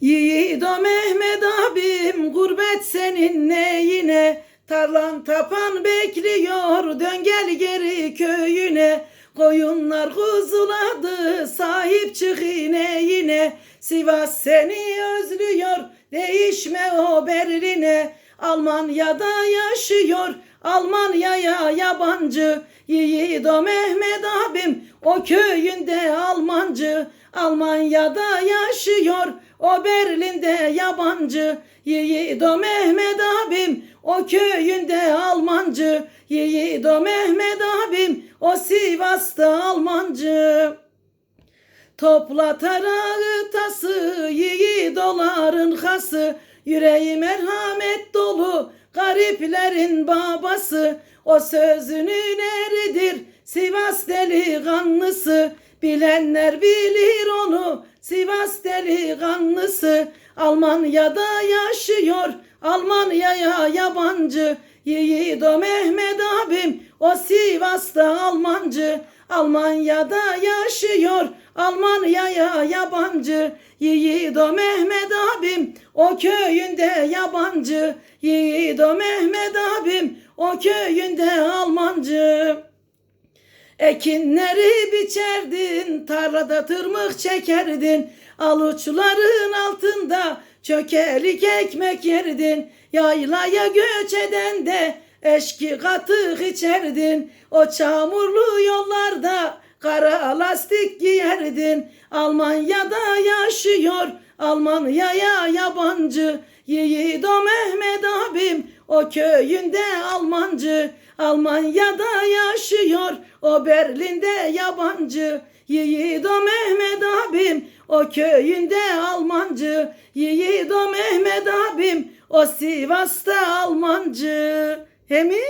Yiğit o Mehmet abim gurbet senin neyine? Tarlan tapan bekliyor dön gel geri köyüne. Koyunlar kuzuladı sahip çık yine yine Sivas seni özlüyor değişme o Berlin'e. Almanya'da yaşıyor Almanya'ya yabancı. Yiğit o Mehmet abim o köyünde Almancı Almanya'da yaşıyor. O Berlin'de yabancı Yiğit o Mehmet abim. O köyünde Almancı Yiğit o Mehmet abim. O Sivas'ta Almancı. Topla tarağı tası, yiğit doların hası, yüreği merhamet dolu, gariplerin babası, o sözünün eridir, Sivas delikanlısı, bilenler bilir onu, Sivas delikanlısı, Almanya'da yaşıyor, Almanya'ya yabancı, yiğit o Mehmet abim, o Sivas'ta Almancı, Almanya'da yaşıyor. Almanya'ya yabancı. Yiğit o Mehmet abim o köyünde yabancı. Yiğit o Mehmet abim o köyünde Almancı. Ekinleri biçerdin, tarlada tırmık çekerdin, aluçların altında çökelik ekmek yerdin, yaylaya göç eden de eşki katık içerdin, o çamurlu yollarda kara lastik giyerdin, Almanya'da yaşıyor, Almanya'ya yabancı, yiğit o Mehmet abim, o köyünde Almancı, Almanya'da yaşıyor, o Berlin'de yabancı. Yiğit o Mehmet abim, o köyünde Almancı. Yiğit o Mehmet abim, o Sivas'ta Almancı. He mi?